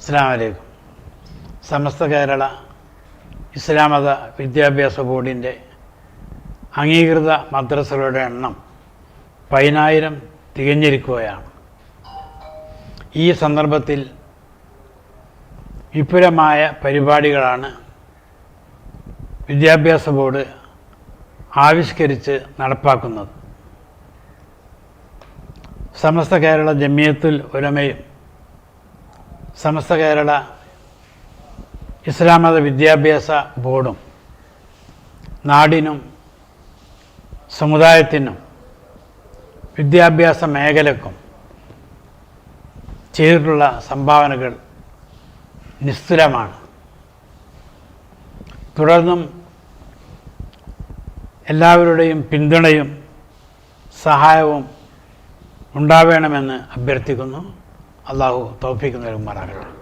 അസ്സാം വലൈക്കും സമസ്ത കേരള ഇസ്ലാമത വിദ്യാഭ്യാസ ബോർഡിന്റെ അംഗീകൃത മദ്രസകളുടെ എണ്ണം പതിനായിരം തികഞ്ഞിരിക്കുകയാണ്. ഈ സന്ദർഭത്തിൽ വിപുലമായ പരിപാടികളാണ് വിദ്യാഭ്യാസ ബോർഡ് ആവിഷ്കരിച്ച് നടപ്പാക്കുന്നത്. സമസ്ത കേരള ജമിയത്തുൽ ഉലമയും സമസ്ത കേരള ഇസ്ലാമത വിദ്യാഭ്യാസ ബോർഡും നാടിനും സമുദായത്തിനും വിദ്യാഭ്യാസ മേഖലക്കും ചെയ്തിട്ടുള്ള സംഭാവനകൾ നിസ്തുലമാണ്. തുടർന്നും എല്ലാവരുടെയും പിന്തുണയും സഹായവും ഉണ്ടാവേണമെന്ന് അഭ്യർത്ഥിക്കുന്നു. അള്ളാഹു തൗഫീഖ് നൽകുമാറാകട്ടെ.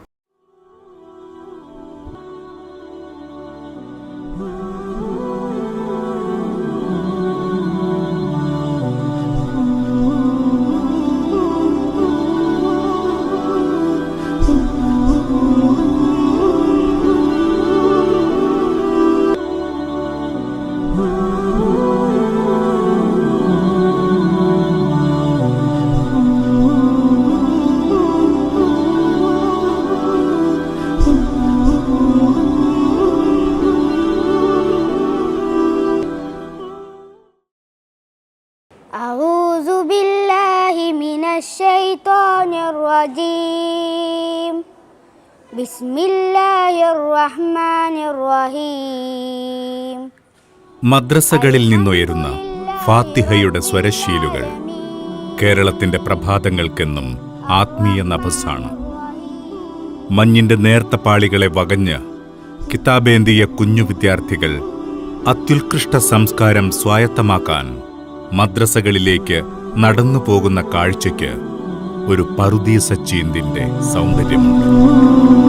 മദ്രസകളിൽ നിന്നുയരുന്ന ഫാത്തിഹയുടെ സ്വരശീലുകൾ കേരളത്തിന്റെ പ്രഭാതങ്ങൾക്കെന്നും ആത്മീയ നഭസാണ്. മഞ്ഞിന്റെ നേർത്ത പാളികളെ വകഞ്ഞ് കിതാബേന്തിയ കുഞ്ഞു വിദ്യാർത്ഥികൾ അത്യുത്കൃഷ്ട സംസ്കാരം സ്വായത്തമാക്കാൻ മദ്രസകളിലേക്ക് നടന്നു പോകുന്ന കാഴ്ചയ്ക്ക് ഒരു പറുദീസ ചീന്തിന്റെ സൗന്ദര്യമുണ്ട്.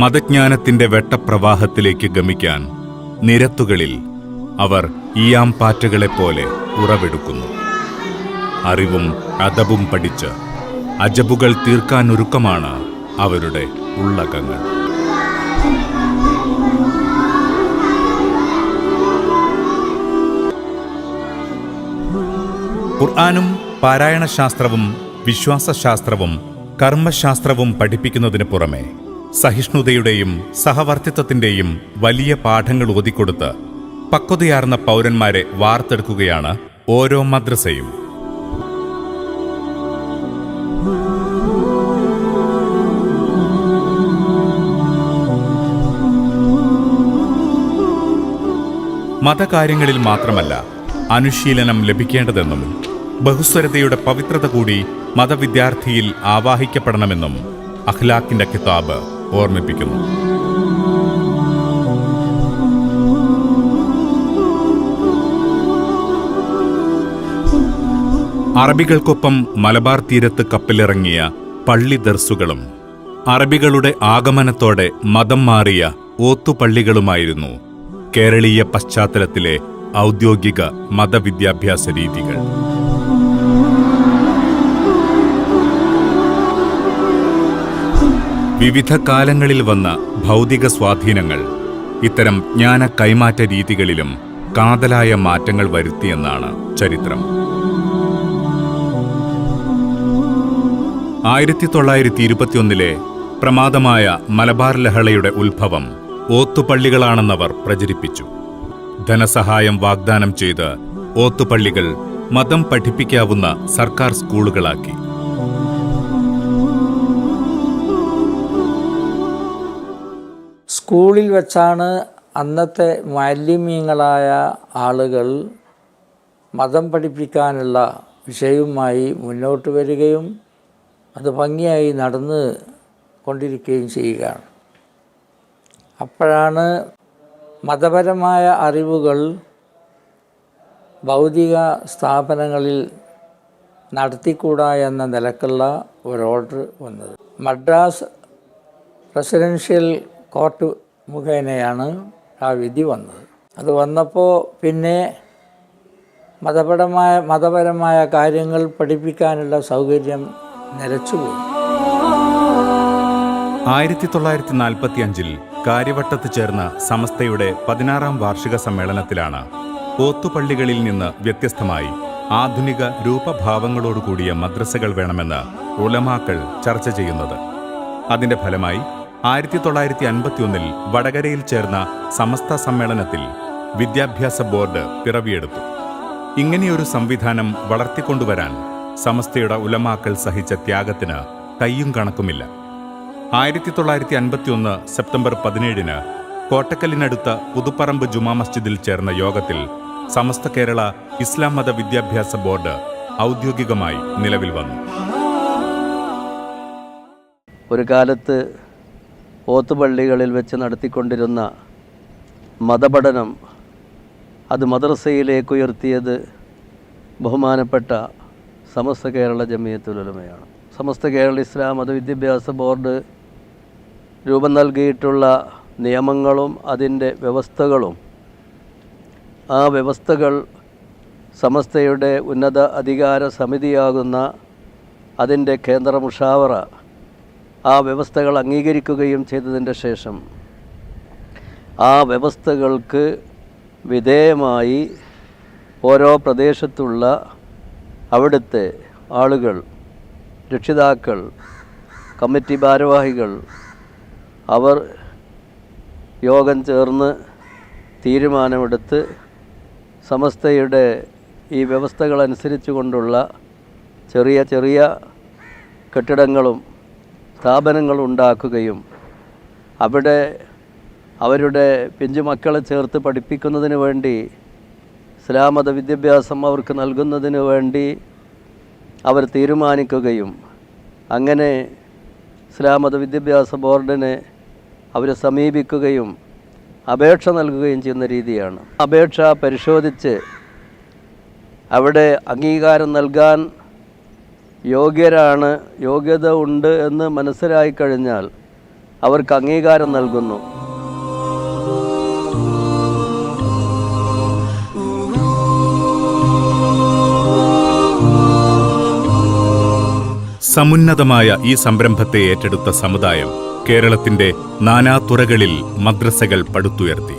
മതജ്ഞാനത്തിന്റെ വെട്ടപ്രവാഹത്തിലേക്ക് ഗമിക്കാൻ നിരത്തുകളിൽ അവർ ഈയാംപാറ്റകളെപ്പോലെ ഉറവെടുക്കുന്നു. അറിവും അതവും പഠിച്ച് അജബുകൾ തീർക്കാനൊരുക്കമാണ് അവരുടെ ഉള്ളകങ്ങൾ. ഖുർആാനും പാരായണശാസ്ത്രവും വിശ്വാസശാസ്ത്രവും കർമ്മശാസ്ത്രവും പഠിപ്പിക്കുന്നതിന് പുറമെ സഹിഷ്ണുതയുടെയും സഹവർത്തിത്വത്തിന്റെയും വലിയ പാഠങ്ങൾ ഓതിക്കൊടുത്ത് പക്വതയാർന്ന പൗരന്മാരെ വാർത്തെടുക്കുകയാണ് ഓരോ മദ്രസയും. മതകാര്യങ്ങളിൽ മാത്രമല്ല അനുശീലനം ലഭിക്കേണ്ടതെന്നും ബഹുസ്വരതയുടെ പവിത്രത കൂടി മതവിദ്യാർത്ഥിയിൽ ആവാഹിക്കപ്പെടണമെന്നും അഖ്ലാഖിന്റെ കിതാബ് ഓർമ്മിപ്പിക്കുന്നു. അറബികൾക്കൊപ്പം മലബാർ തീരത്ത് കപ്പലിറങ്ങിയ പള്ളി ദർസുകളും അറബികളുടെ ആഗമനത്തോടെ മതം മാറിയ ഓത്തുപള്ളികളുമായിരുന്നു കേരളീയ പശ്ചാത്തലത്തിലെ ഔദ്യോഗിക മതവിദ്യാഭ്യാസ രീതികൾ. വിവിധ കാലങ്ങളിൽ വന്ന ഭൗതിക സ്വാധീനങ്ങൾ ഇത്തരം ജ്ഞാന കൈമാറ്റ രീതികളിലും കാതലായ മാറ്റങ്ങൾ വരുത്തിയെന്നാണ് ചരിത്രം. ആയിരത്തി തൊള്ളായിരത്തി ഇരുപത്തിയൊന്നിലെ പ്രമാദമായ മലബാർ ലഹളയുടെ ഉത്ഭവം ഓത്തുപള്ളികളാണെന്നവർ പ്രചരിപ്പിച്ചു. ധനസഹായം വാഗ്ദാനം ചെയ്ത് ഓത്തുപള്ളികൾ മതം പഠിപ്പിക്കാവുന്ന സർക്കാർ സ്കൂളുകളാക്കി. സ്കൂളിൽ വെച്ചാണ് അന്നത്തെ മാലിന്യങ്ങളായ ആളുകൾ മതം പഠിപ്പിക്കാനുള്ള വിഷയവുമായി മുന്നോട്ട് വരികയും അത് ഭംഗിയായി നടന്ന് കൊണ്ടിരിക്കുകയും ചെയ്യുകയാണ്. അപ്പോഴാണ് മതപരമായ അറിവുകൾ ഭൗതിക സ്ഥാപനങ്ങളിൽ നടത്തിക്കൂടാ എന്ന നിലക്കുള്ള ഒരു ഓർഡർ വന്നത്. മദ്രാസ് പ്രസിഡൻഷ്യൽ കോർട്ട് മുഖേനയാണ് ആ വിധി വന്നത്. അത് വന്നപ്പോൾ പിന്നെ മതപരമായ മതപരമായ കാര്യങ്ങൾ പഠിപ്പിക്കാനുള്ള സൗകര്യം നിലച്ചുപോയി. ആയിരത്തി തൊള്ളായിരത്തി നാൽപ്പത്തി അഞ്ചിൽ കാര്യവട്ടത്ത് ചേർന്ന സമസ്തയുടെ പതിനാറാം വാർഷിക സമ്മേളനത്തിലാണ് പോത്തുപള്ളികളിൽ നിന്ന് വ്യത്യസ്തമായി ആധുനിക രൂപഭാവങ്ങളോടുകൂടിയ മദ്രസകൾ വേണമെന്ന് ഉലമാക്കൾ ചർച്ച ചെയ്യുന്നത്. അതിന്റെ ഫലമായി ആയിരത്തി തൊള്ളായിരത്തി അൻപത്തിയൊന്നിൽ വടകരയിൽ ചേർന്ന സമസ്ത സമ്മേളനത്തിൽ വിദ്യാഭ്യാസ ബോർഡ് പിറവിയെടുത്തു. ഇങ്ങനെയൊരു സംവിധാനം വളർത്തിക്കൊണ്ടുവരാൻ സമസ്തയുടെ ഉലമാക്കൾ സഹിച്ച ത്യാഗത്തിന് കയ്യും കണക്കുമില്ല. ആയിരത്തി തൊള്ളായിരത്തി അൻപത്തിയൊന്ന് സെപ്റ്റംബർ പതിനേഴിന് കോട്ടക്കലിനടുത്ത പുതുപ്പറമ്പ് ജുമാ മസ്ജിദിൽ ചേർന്ന യോഗത്തിൽ സമസ്ത കേരള ഇസ്ലാം മത വിദ്യാഭ്യാസ ബോർഡ് ഔദ്യോഗികമായി നിലവിൽ വന്നു. ഒരു കാലത്ത് ഓത്തുപള്ളികളിൽ വെച്ച് നടത്തിക്കൊണ്ടിരുന്ന മതപഠനം അത് മദ്രസയിലേക്ക് ഉയർത്തിയത് ബഹുമാനപ്പെട്ട സമസ്ത കേരള ജമിയത്തുലമയാണ് സമസ്ത കേരള ഇസ്ലാം മതവിദ്യാഭ്യാസ ബോർഡ് രൂപം നൽകിയിട്ടുള്ള നിയമങ്ങളും അതിന്റെ വ്യവസ്ഥകളും ആ വ്യവസ്ഥകൾ സമസ്തയുടെ ഉന്നത അധികാര സമിതിയാകുന്ന അതിന്റെ കേന്ദ്ര മുഷാവറ ആ വ്യവസ്ഥകൾ അംഗീകരിക്കുകയും ചെയ്തതിന്റെ ശേഷം ആ വ്യവസ്ഥകൾക്ക് വിധേയമായി ഓരോ പ്രദേശത്തുള്ള അവിടുത്തെ ആളുകൾ രക്ഷിതാക്കൾ കമ്മിറ്റി ഭാരവാഹികൾ അവർ യോഗം ചേർന്ന് തീരുമാനമെടുത്ത് സമസ്തയുടെ ഈ വ്യവസ്ഥകൾ അനുസരിച്ച് കൊണ്ടുള്ള ചെറിയ ചെറിയ കെട്ടിടങ്ങളും സ്ഥാപനങ്ങളും ഉണ്ടാക്കുകയും അവിടെ അവരുടെ പിഞ്ചു മക്കളെ ചേർത്ത് പഠിപ്പിക്കുന്നതിന് വേണ്ടി ഇസ്ലാം മത വിദ്യാഭ്യാസം അവർക്ക് നൽകുന്നതിന് വേണ്ടി അവർ തീരുമാനിക്കുകയും അങ്ങനെ ഇസ്ലാം മത വിദ്യാഭ്യാസ ബോർഡിനെ അവരെ സമീപിക്കുകയും അപേക്ഷ നൽകുകയും ചെയ്യുന്ന രീതിയാണ്. അപേക്ഷ പരിശോധിച്ച് അവിടെ അംഗീകാരം നൽകാൻ യോഗ്യരാണ് യോഗ്യത ഉണ്ട് എന്ന് മനസ്സിലായി കഴിഞ്ഞാൽ അവർക്ക് അംഗീകാരം നൽകുന്നു. സമുന്നതമായ ഈ സംരംഭത്തെ ഏറ്റെടുത്ത സമുദായം കേരളത്തിന്റെ നാനാതുറകളിൽ മദ്രസകൾ പടുത്തുയർത്തി.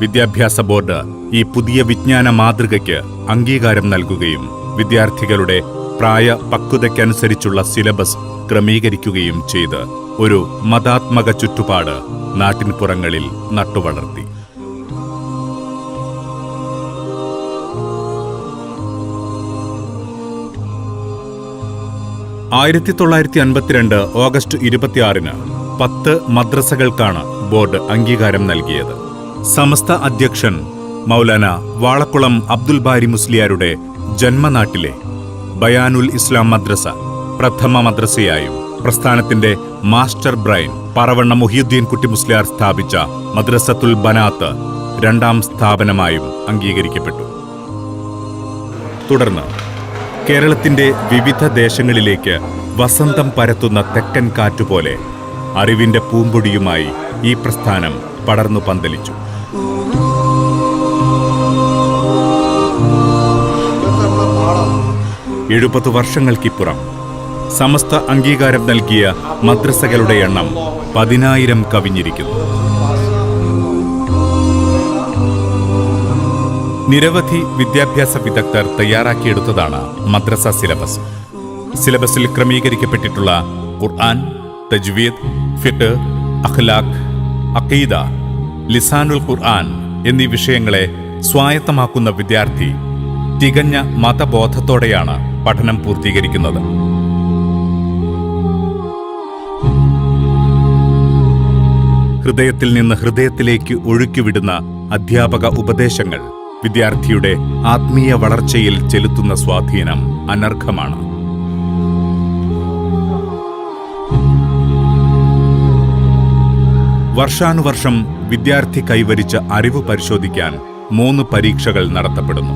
വിദ്യാഭ്യാസ ബോർഡ് ഈ പുതിയ വിജ്ഞാന മാതൃകയ്ക്ക് അംഗീകാരം നൽകുകയും വിദ്യാർത്ഥികളുടെ പ്രായ പക്വതയ്ക്കനുസരിച്ചുള്ള സിലബസ് ക്രമീകരിക്കുകയും ചെയ്ത് ഒരു മതാത്മക ചുറ്റുപാട് നാട്ടിൻപുറങ്ങളിൽ നട്ടുവളർത്തി. ആയിരത്തി തൊള്ളായിരത്തി അൻപത്തിരണ്ട് ഓഗസ്റ്റ് ഇരുപത്തിയാറിന് പത്ത് മദ്രസകൾക്കാണ് ബോർഡ് അംഗീകാരം നൽകിയത്. സമസ്ത അധ്യക്ഷൻ മൗലാന വാളക്കുളം അബ്ദുൽ ബാരി മുസ്ലിയാരുടെ ജന്മനാട്ടിലെ ബയാനുൽ ഇസ്ലാം മദ്രസ പ്രഥമ മദ്രസയായും പ്രസ്ഥാനത്തിന്റെ മാസ്റ്റർ ബ്രെയിൻ പറവണ്ണ മുഹിയുദ്ദീൻ കുട്ടി മുസ്ലിയാർ സ്ഥാപിച്ച മദ്രസത്തുൽ ബനാത്ത് രണ്ടാം സ്ഥാപനമായും അംഗീകരിക്കപ്പെട്ടു. തുടർന്ന് കേരളത്തിന്റെ വിവിധ ദേശങ്ങളിലേക്ക് വസന്തം പരത്തുന്ന തെക്കൻ കാറ്റുപോലെ അറിവിന്റെ പൂമ്പൊടിയുമായി ഈ പ്രസ്ഥാനം പടർന്നു പന്തലിച്ചു. എഴുപത് വർഷങ്ങൾക്കിപ്പുറം. സമസ്ത അംഗീകാരം നൽകിയ മദ്രസകളുടെ എണ്ണം പതിനായിരം കവിഞ്ഞിരിക്കുന്നു. നിരവധി വിദ്യാഭ്യാസ വിദഗ്ധർ തയ്യാറാക്കിയെടുത്തതാണ് മദ്രസ സിലബസ്. സിലബസിൽ ക്രമീകരിക്കപ്പെട്ടിട്ടുള്ള ഖുർആൻ തജ്വീദ് ഫിട്ട് അഖ്ലാഖ് അഖീദ ലിസാനുൽ ഖുർആൻ എന്നീ വിഷയങ്ങളെ സ്വായത്തമാക്കുന്ന വിദ്യാർത്ഥി തികഞ്ഞ മതബോധത്തോടെയാണ് പഠനം പൂർത്തീകരിക്കുന്നത്. ഹൃദയത്തിൽ നിന്ന് ഹൃദയത്തിലേക്ക് ഒഴുക്കിവിടുന്ന അധ്യാപക ഉപദേശങ്ങൾ വിദ്യാർത്ഥിയുടെ ആത്മീയ വളർച്ചയിൽ ചെലുത്തുന്ന സ്വാധീനം അനർഘമാണ്. വർഷാനുവർഷം വിദ്യാർത്ഥി കൈവരിച്ച അറിവ് പരിശോധിക്കാൻ മൂന്ന് പരീക്ഷകൾ നടത്തപ്പെടുന്നു.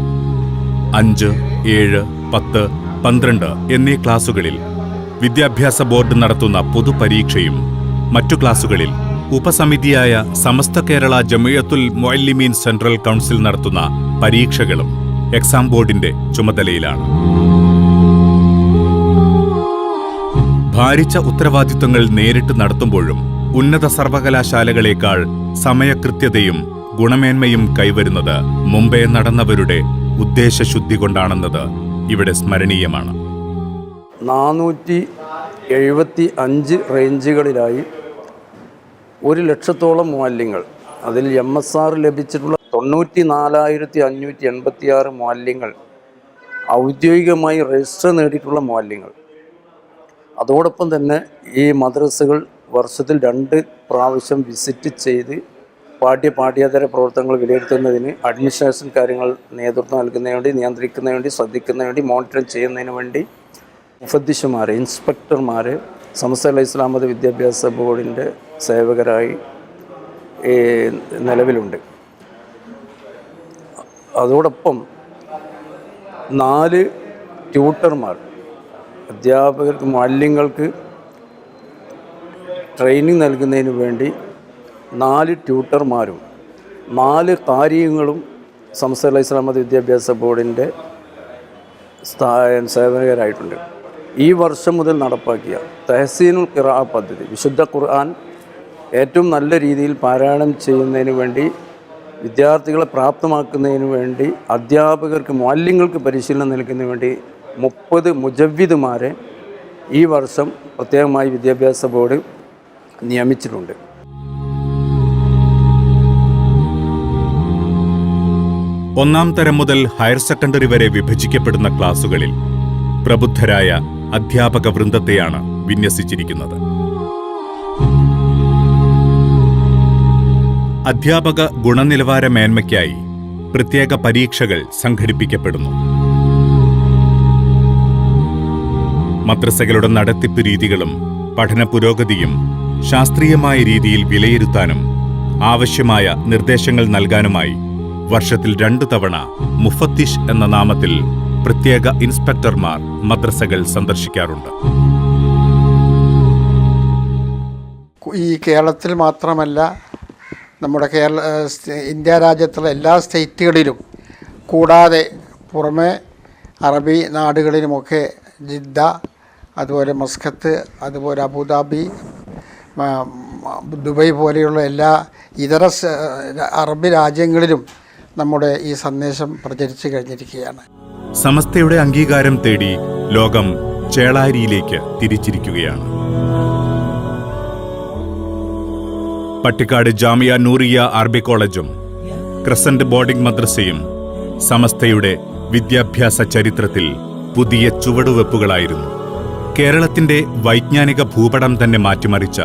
അഞ്ച് ഏഴ് പത്ത് പന്ത്രണ്ട് എന്നീ ക്ലാസുകളിൽ വിദ്യാഭ്യാസ ബോർഡ് നടത്തുന്ന പൊതുപരീക്ഷയും മറ്റു ക്ലാസുകളിൽ ഉപസമിതിയായ സമസ്ത കേരള ജമിയത്തുൽ മൊയല്ലിമീൻ സെൻട്രൽ കൗൺസിൽ നടത്തുന്ന പരീക്ഷകളും എക്സാം ബോർഡിന്റെ ചുമതലയിലാണ്. ഭാരിച്ച ഉത്തരവാദിത്വങ്ങൾ നേരിട്ട് നടത്തുമ്പോഴും ഉന്നത സർവകലാശാലകളേക്കാൾ സമയകൃത്യതയും ഗുണമേന്മയും കൈവരുന്നത് മുംബൈ നടന്നവരുടെ ഉദ്ദേശശുദ്ധി കൊണ്ടാണെന്നത് ഇവിടെ സ്മരണീയമാണ്. നാനൂറ്റി എഴുപത്തി അഞ്ച് റേഞ്ചുകളിലായി ഒരു ലക്ഷത്തോളം മൂല്യങ്ങൾ അതിൽ എം എസ് ആർ ലഭിച്ചിട്ടുള്ള തൊണ്ണൂറ്റി നാലായിരത്തി അഞ്ഞൂറ്റി എൺപത്തി ആറ് മൂല്യങ്ങൾ ഔദ്യോഗികമായി രജിസ്റ്റർ നേടിയിട്ടുള്ള മൂല്യങ്ങൾ അതോടൊപ്പം തന്നെ ഈ മദ്രസകൾ വർഷത്തിൽ രണ്ട് പ്രാവശ്യം വിസിറ്റ് ചെയ്ത് പാഠ്യ പാഠ്യേതര പ്രവർത്തനങ്ങൾ വിലയിരുത്തുന്നതിന് അഡ്മിനിസ്ട്രേഷൻ കാര്യങ്ങൾ നേതൃത്വം നൽകുന്നതിന് വേണ്ടി നിയന്ത്രിക്കുന്നതിന് വേണ്ടി ശ്രദ്ധിക്കുന്നതിന് വേണ്ടി മോണിറ്ററിംഗ് ചെയ്യുന്നതിന് വേണ്ടി മുഫദ്ദിഷുമാർ ഇൻസ്പെക്ടർമാർ സംസ്ഥാന ഇസ്ലാമത വിദ്യാഭ്യാസ ബോർഡിന്റെ സേവകരായി നിലവിലുണ്ട്. അതോടൊപ്പം നാല് ട്യൂട്ടർമാർ അധ്യാപകർക്ക് മാലിന്യങ്ങൾക്ക് ട്രെയിനിങ് നൽകുന്നതിന് വേണ്ടി നാല് ട്യൂട്ടർമാരും നാല് കാര്യങ്ങളും സംസ്ഥാന ഇസ്ലാമത വിദ്യാഭ്യാസ ബോർഡിന്റെ സേവകരായിട്ടുണ്ട്. ഈ വർഷം മുതൽ നടപ്പാക്കിയ തെഹസീനുൽ ഖിറാ പദ്ധതി വിശുദ്ധ ഖുർആൻ ഏറ്റവും നല്ല രീതിയിൽ പാരായണം ചെയ്യുന്നതിന് വേണ്ടി വിദ്യാർത്ഥികളെ പ്രാപ്തമാക്കുന്നതിന് വേണ്ടി അധ്യാപകർക്ക് മാലിന്യങ്ങൾക്ക് പരിശീലനം നൽകുന്നതിന് വേണ്ടി മുപ്പത് മുജവ്വിദുമാരെ ഈ വർഷം പ്രത്യേകമായി വിദ്യാഭ്യാസ ബോർഡ് നിയമിച്ചിട്ടുണ്ട്. ഒന്നാം തരം മുതൽ ഹയർ സെക്കൻഡറി വരെ വിഭജിക്കപ്പെടുന്ന ക്ലാസുകളിൽ പ്രബുദ്ധരായ അധ്യാപക വൃന്ദത്തെയാണ് വിന്യസിച്ചിരിക്കുന്നത്. അധ്യാപക ഗുണനിലവാര മേന്മയ്ക്കായി പ്രത്യേക പരീക്ഷകൾ സംഘടിപ്പിക്കപ്പെടുന്നു. മദ്രസകളുടെ നടത്തിപ്പ് രീതികളും പഠന പുരോഗതിയും ശാസ്ത്രീയമായ രീതിയിൽ വിലയിരുത്താനും ആവശ്യമായ നിർദ്ദേശങ്ങൾ നൽകാനുമായി വർഷത്തിൽ രണ്ടു തവണ മുഫത്തിഷ് എന്ന നാമത്തിൽ പ്രത്യേക ഇൻസ്പെക്ടർമാർ മദ്രസകൾ സന്ദർശിക്കാറുണ്ട്. ഈ കേരളത്തിൽ മാത്രമല്ല നമ്മുടെ കേരള ഇന്ത്യ രാജ്യത്തുള്ള എല്ലാ സ്റ്റേറ്റുകളിലും കൂടാതെ പുറമെ അറബി നാടുകളിലുമൊക്കെ ജിദ്ദ അതുപോലെ മസ്കത്ത് അതുപോലെ അബുദാബി ദുബൈ പോലെയുള്ള എല്ലാ ഇതര അറബി രാജ്യങ്ങളിലും നമ്മുടെ ഈ സന്ദേശം പ്രചരിച്ചു കഴിഞ്ഞിരിക്കുകയാണ്. സമസ്തയുടെ അംഗീകാരം തേടി ലോകം ചേളാരിയിലേക്ക് തിരിച്ചിരിക്കുകയാണ്. പട്ടിക്കാട് ജാമിയ നൂറിയ അറബി കോളേജും ക്രസന്റ് ബോർഡിംഗ് മദ്രസയും സമസ്തയുടെ വിദ്യാഭ്യാസ ചരിത്രത്തിൽ പുതിയ ചുവടുവെപ്പുകളായിരുന്നു. കേരളത്തിന്റെ വൈജ്ഞാനിക ഭൂപടം തന്നെ മാറ്റിമറിച്ച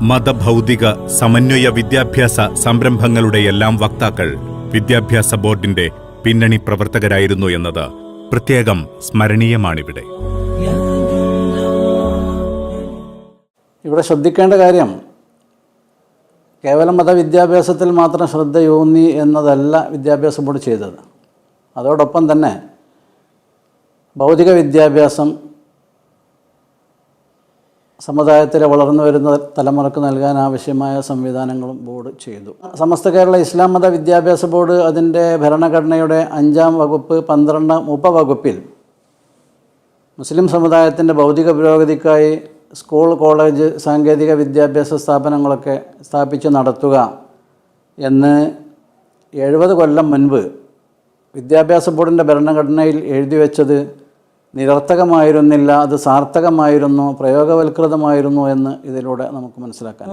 മതഭൗതിക സമന്വയ വിദ്യാഭ്യാസ സംരംഭങ്ങളുടെയെല്ലാം വക്താക്കൾ വിദ്യാഭ്യാസ ബോർഡിന്റെ പിന്നണി പ്രവർത്തകരായിരുന്നു എന്നത് പ്രത്യേകം സ്മരണീയമാണിവിടെ. ഇവിടെ ശ്രദ്ധിക്കേണ്ട കാര്യം കേവലം മതവിദ്യാഭ്യാസത്തിൽ മാത്രം ശ്രദ്ധയൂന്നി എന്നതല്ല വിദ്യാഭ്യാസ ബോർഡ് ചെയ്തത്. അതോടൊപ്പം തന്നെ ഭൗതിക വിദ്യാഭ്യാസം സമുദായത്തിലെ വളർന്നു വരുന്ന തലമുറയ്ക്ക് നൽകാൻ ആവശ്യമായ സംവിധാനങ്ങളും ബോർഡ് ചെയ്തു. സമസ്ത കേരള ഇസ്ലാം മത വിദ്യാഭ്യാസ ബോർഡ് അതിന്റെ ഭരണഘടനയുടെ അഞ്ചാം വകുപ്പ് പന്ത്രണ്ട് ഉപവകുപ്പിൽ മുസ്ലിം സമുദായത്തിന്റെ ഭൗതിക പുരോഗതിക്കായി സ്കൂൾ കോളേജ് സാങ്കേതിക വിദ്യാഭ്യാസ സ്ഥാപനങ്ങളൊക്കെ സ്ഥാപിച്ച് നടത്തുക എന്ന് എഴുപത് കൊല്ലം മുൻപ് വിദ്യാഭ്യാസ ബോർഡിന്റെ ഭരണഘടനയിൽ എഴുതി വെച്ചത് നിരർത്ഥകമായിരുന്നില്ല അത് സാർത്ഥകമായിരുന്നു പ്രയോഗവൽകൃതമായിരുന്നു എന്ന് ഇതിലൂടെ നമുക്ക് മനസ്സിലാക്കാൻ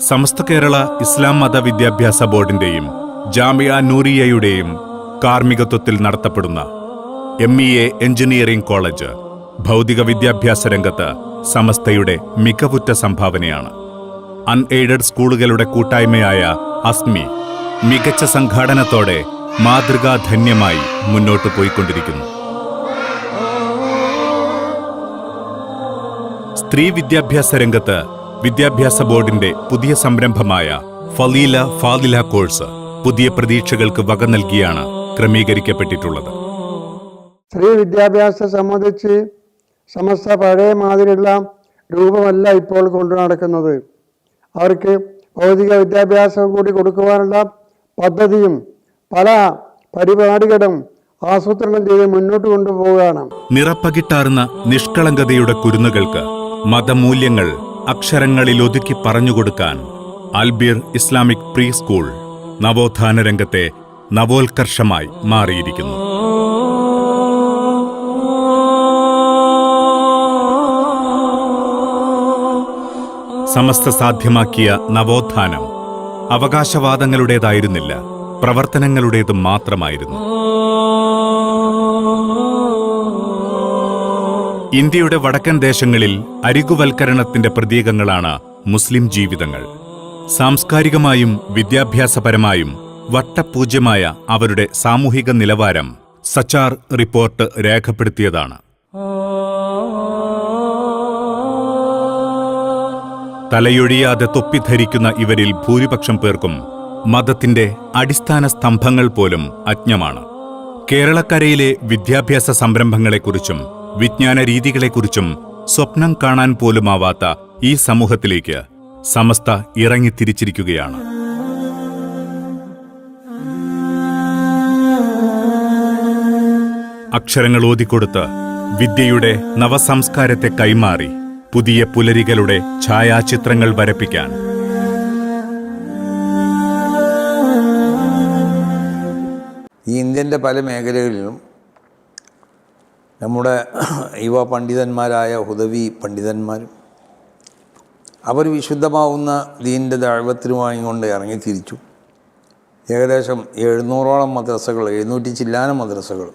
സമസ്ത കേരള ഇസ്ലാം മത വിദ്യാഭ്യാസ ബോർഡിന്റെയും ജാമിയ നൂറിയയുടെയും കാർമ്മികത്വത്തിൽ നടത്തപ്പെടുന്ന M E A engineering college ഭൗതിക വിദ്യാഭ്യാസ രംഗത്ത് സമസ്തയുടെ മികവുറ്റ സംഭാവനയാണ്. അൺഎയ്ഡഡ് സ്കൂളുകളുടെ കൂട്ടായ്മയായ അസ്മി മികച്ച സംഘാടനത്തോടെ മാതൃകാധന്യമായി മുന്നോട്ട് പോയിക്കൊണ്ടിരിക്കുന്നു. സ്ത്രീ വിദ്യാഭ്യാസ രംഗത്ത് വിദ്യാഭ്യാസ ബോർഡിന്റെ പുതിയ സംരംഭമായ ഫലീല ഫാദില കോഴ്സ് പുതിയ പ്രതീക്ഷകൾക്ക് വക നൽകിയാണ് ക്രമീകരിക്കപ്പെട്ടിട്ടുള്ളത്. സ്ത്രീ വിദ്യാഭ്യാസം സംബന്ധിച്ച് സമസ്ത പഴയ മാതിരിയുള്ള രൂപമല്ല ഇപ്പോൾ കൊണ്ടു നടക്കുന്നത്. അവർക്ക് ഭൗതിക വിദ്യാഭ്യാസം കൂടി കൊടുക്കുവാനുള്ള പദ്ധതിയും പല പരിപാടികളും ആസൂത്രണം ചെയ്ത് മുന്നോട്ട് കൊണ്ടുപോവുകയാണ്. നിറപ്പകിട്ടാർന്ന നിഷ്കളങ്കതയുടെ കുരുന്നുകൾക്ക് മതമൂല്യങ്ങൾ അക്ഷരങ്ങളിൽ ഒതുക്കി പറഞ്ഞുകൊടുക്കാൻ അൽബിർ ഇസ്ലാമിക് പ്രീ സ്കൂൾ നവോത്ഥാന രംഗത്തെ നവോത്കർഷമായി മാറിയിരിക്കുന്നു. സമസ്ത സാധ്യമാക്കിയ നവോത്ഥാനം അവകാശവാദങ്ങളുടേതായിരുന്നില്ല. പ്രവർത്തനങ്ങളുടേത് മാത്രമായിരുന്നു. ഇന്ത്യയുടെ വടക്കൻ ദേശങ്ങളിൽ അരികുവൽക്കരണത്തിന്റെ പ്രതീകങ്ങളാണ് മുസ്ലിം ജീവിതങ്ങൾ. സാംസ്കാരികമായും വിദ്യാഭ്യാസപരമായും വട്ടപൂജ്യമായ അവരുടെ സാമൂഹിക നിലവാരം സച്ചാർ റിപ്പോർട്ട് രേഖപ്പെടുത്തിയതാണ്. തലയൊഴിയാതെ തൊപ്പിധരിക്കുന്ന ഇവരിൽ ഭൂരിപക്ഷം പേർക്കും മതത്തിന്റെ അടിസ്ഥാന സ്തംഭങ്ങൾ പോലും അജ്ഞമാണ്. കേരളക്കരയിലെ വിദ്യാഭ്യാസ സംരംഭങ്ങളെക്കുറിച്ചും വിജ്ഞാന രീതികളെക്കുറിച്ചും സ്വപ്നം കാണാൻ പോലുമാവാത്ത ഈ സമൂഹത്തിലേക്ക് സമസ്ത ഇറങ്ങിത്തിരിച്ചിരിക്കുകയാണ്. അക്ഷരങ്ങൾ ഓതിക്കൊടുത്ത് വിദ്യയുടെ നവസംസ്കാരത്തെ കൈമാറി പുതിയ പുലരികളുടെ ഛായാചിത്രങ്ങൾ വരപ്പിക്കാൻ ഈ ഇന്ത്യന്റെ പല മേഖലകളിലും നമ്മുടെ യുവ പണ്ഡിതന്മാരായ ഹുദവി പണ്ഡിതന്മാരും അവർ വിശുദ്ധമാവുന്ന ദീന്റെ ദഴവത്തിനുമായി കൊണ്ട് ഇറങ്ങി തിരിച്ചു. ഏകദേശം എഴുന്നൂറോളം മദ്രസകൾ എഴുന്നൂറ്റി ചില്ലാനം മദ്രസകൾ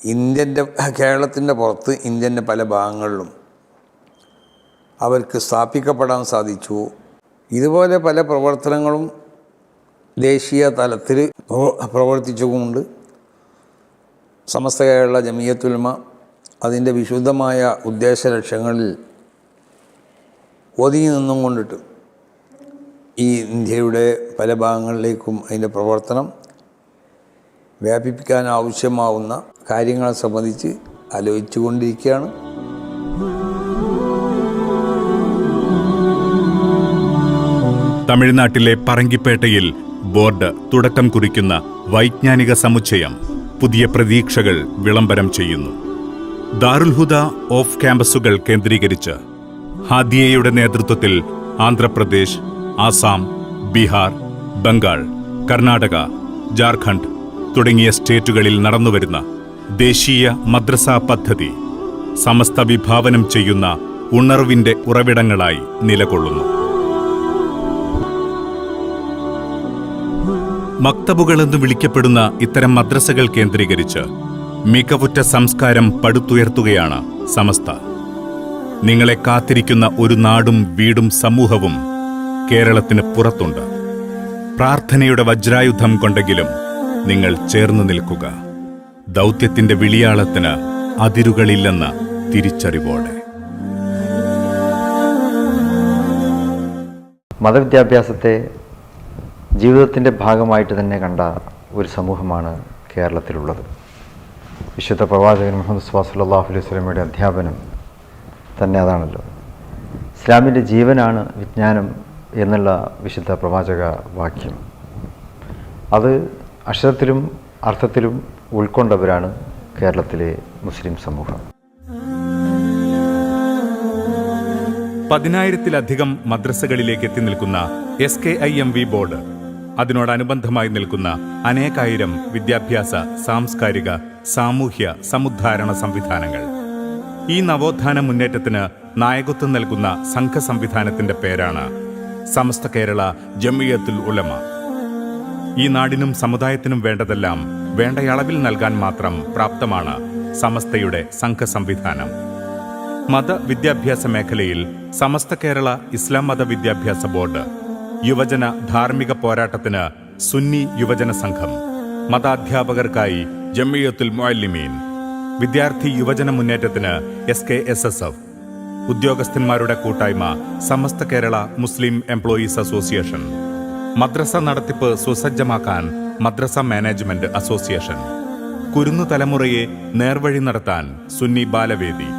ഇന്ത്യന്റെ കേരളത്തിന്റെ പുറത്ത് ഇന്ത്യന്റെ പല ഭാഗങ്ങളിലും അവർക്ക് സ്ഥാപിക്കപ്പെടാൻ സാധിച്ചു. ഇതുപോലെ പല പ്രവർത്തനങ്ങളും ദേശീയ തലത്തിൽ പ്രവ- പ്രവർത്തിച്ചുകൊണ്ട് സമസ്ത കേരള ജമിയത്തുൽമ അതിന്റെ വിശുദ്ധമായ ഉദ്ദേശ ലക്ഷ്യങ്ങളിൽ ഒതുങ്ങി നിന്നും കൊണ്ടിട്ട് ഈ ഇന്ത്യയുടെ പല ഭാഗങ്ങളിലേക്കും അതിന്റെ പ്രവർത്തനം വ്യാപിപ്പിക്കാൻ ആവശ്യമാവുന്ന കാര്യങ്ങളെ സംബന്ധിച്ച് ആലോചിച്ചു കൊണ്ടിരിക്കുകയാണ് തമിഴ്നാട്ടിലെ പറങ്കിപ്പേട്ടയിൽ ബോർഡ് തുടക്കം കുറിക്കുന്ന വൈജ്ഞാനിക സമുച്ചയം പുതിയ പ്രതീക്ഷകൾ വിളംബരം ചെയ്യുന്നു. ദാരുൽഹുദ ഓഫ് ക്യാമ്പസുകൾ കേന്ദ്രീകരിച്ച് ഹാദിയയുടെ നേതൃത്വത്തിൽ ആന്ധ്രാപ്രദേശ് ആസാം ബീഹാർ ബംഗാൾ കർണാടക ജാർഖണ്ഡ് തുടങ്ങിയ സ്റ്റേറ്റുകളിൽ നടന്നുവരുന്ന ദേശീയ മദ്രസ പദ്ധതി സമസ്ത വിഭാവനം ചെയ്യുന്ന ഉണർവിന്റെ ഉറവിടങ്ങളായി നിലകൊള്ളുന്നു. മക്തബുകളെന്ന് വിളിക്കപ്പെടുന്ന ഇത്തരം മദ്രസകൾ കേന്ദ്രീകരിച്ച് മികവുറ്റ സംസ്കാരം പടുത്തുയർത്തുകയാണ് സമസ്ത. നിങ്ങളെ കാത്തിരിക്കുന്ന ഒരു നാടും വീടും സമൂഹവും കേരളത്തിന് പുറത്തുണ്ട്. പ്രാർത്ഥനയുടെ വജ്രായുധം കൊണ്ടെങ്കിലും നിങ്ങൾ ചേർന്നു നിൽക്കുക. ദൗത്യത്തിന്റെ വിളിയാളത്തിന് അതിരുകളില്ലെന്ന തിരിച്ചറിവോടെ. മതവിദ്യാഭ്യാസത്തെ ജീവിതത്തിന്റെ ഭാഗമായിട്ട് തന്നെ കണ്ട ഒരു സമൂഹമാണ് കേരളത്തിലുള്ളത്. വിശുദ്ധ പ്രവാചകൻ മുഹമ്മദ് സ്വാസല്ലാഹു അലൈഹി സ്വലമയുടെ അധ്യാപനം തന്നെ അതാണല്ലോ. ഇസ്ലാമിന്റെ ജീവനാണ് വിജ്ഞാനം എന്നുള്ള വിശുദ്ധ പ്രവാചക വാക്യം. അത് അക്ഷരത്തിലും അർത്ഥത്തിലും ഉൾക്കൊണ്ടവരാണ് കേരളത്തിലെ മുസ്ലിം സമൂഹം. പതിനായിരത്തിലധികം മദ്രസകളിലേക്ക് എത്തി നിൽക്കുന്ന S K I M V board അതിനോടനുബന്ധമായി നിൽക്കുന്ന അനേകായിരം വിദ്യാഭ്യാസ സാംസ്കാരിക സാമൂഹ്യ സമുദ്ധാരണ സംവിധാനങ്ങൾ. ഈ നവോത്ഥാന മുന്നേറ്റത്തിന് നായകത്വം നൽകുന്ന സംഘ സംവിധാനത്തിന്റെ പേരാണ് സമസ്ത കേരള ജമിയത്തുൽ ഉലമ. ഈ നാടിനും സമുദായത്തിനും വേണ്ടതെല്ലാം വേണ്ടയളവിൽ നൽകാൻ മാത്രം പ്രാപ്തമാണ് സമസ്തയുടെ സംഘ സംവിധാനം. മതവിദ്യാഭ്യാസ മേഖലയിൽ സമസ്ത കേരള ഇസ്ലാം മത വിദ്യാഭ്യാസ ബോർഡ് യുവജന ധാർമ്മിക പോരാട്ടത്തിന് സുന്നി യുവജന സംഘം. മതാധ്യാപകർക്കായി ജമ്മിയത്തുൽ മുഅല്ലിമീൻ. വിദ്യാർത്ഥി യുവജന മുന്നേറ്റത്തിന് S K S S F. ഉദ്യോഗസ്ഥന്മാരുടെ കൂട്ടായ്മ Samastha Kerala Muslim employees association. മദ്രസ നടത്തിപ്പ് സുസജ്ജമാക്കാൻ മദ്രസ മാനേജ്മെന്റ് അസോസിയേഷൻ. കുരുന്നു തലമുറയെ നേർവഴി നടത്താൻ സുന്നി ബാലവേദി.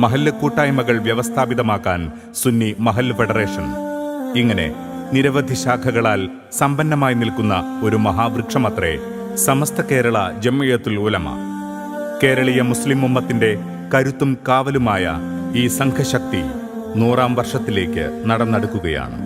മഹല്ല് കൂട്ടായ്മകൾ വ്യവസ്ഥാപിതമാക്കാൻ സുന്നി മഹല്ല് ഫെഡറേഷൻ. ഇങ്ങനെ നിരവധി ശാഖകളാൽ സമ്പന്നമായി നിൽക്കുന്ന ഒരു മഹാവൃക്ഷമത്രേ സമസ്ത കേരള ജമ്മിയത്തുൽ ഉലമ. കേരളീയ മുസ്ലിം ഉമ്മത്തിന്റെ കരുത്തും കാവലുമായ ഈ സംഘശക്തി നൂറാം വർഷത്തിലേക്ക് നടന്നെടുക്കുകയാണ്.